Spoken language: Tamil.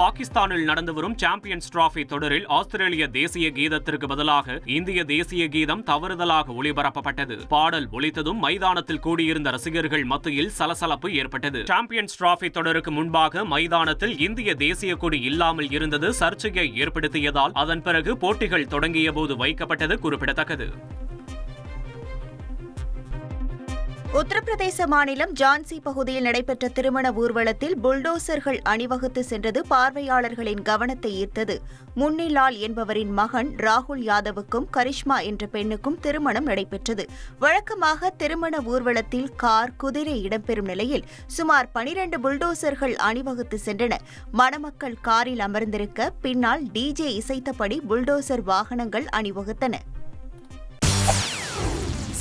பாகிஸ்தானில் நடந்து வரும் சாம்பியன்ஸ் டிராபி தொடரில் ஆஸ்திரேலிய தேசிய கீதத்திற்கு பதிலாக இந்திய தேசிய கீதம் தவறுதலாக ஒளிபரப்பப்பட்டது. பாடல் ஒலித்ததும் மைதானத்தில் கூடியிருந்த ரசிகர்கள் மத்தியில் சலசலப்பு ஏற்பட்டது. சாம்பியன்ஸ் டிராபி தொடருக்கு முன்பாக மைதானத்தில் இந்திய தேசிய கொடி இல்லாமல் இருந்தது சர்ச்சையை ஏற்படுத்தியதால் அதன் பிறகு போட்டிகள் தொடங்கிய போது வைக்கப்பட்டது குறிப்பிடத்தக்கது. உத்தரப்பிரதேச மாநிலம் ஜான்சி பகுதியில் நடைபெற்ற திருமண ஊர்வலத்தில் புல்டோசர்கள் அணிவகுத்து சென்றது பார்வையாளர்களின் கவனத்தை ஈர்த்தது. முன்னிலால் என்பவரின் மகன் ராகுல் யாதவுக்கும் கரிஷ்மா என்ற பெண்ணுக்கும் திருமணம் நடைபெற்றது. வழக்கமாக திருமண ஊர்வலத்தில் கார் குதிரை இடம்பெறும் நிலையில் சுமார் பனிரண்டு புல்டோசர்கள் அணிவகுத்து சென்றன. மணமக்கள் காரில் அமர்ந்திருக்க பின்னால் டிஜே இசைத்தபடி புல்டோசர் வாகனங்கள் அணிவகுத்தன.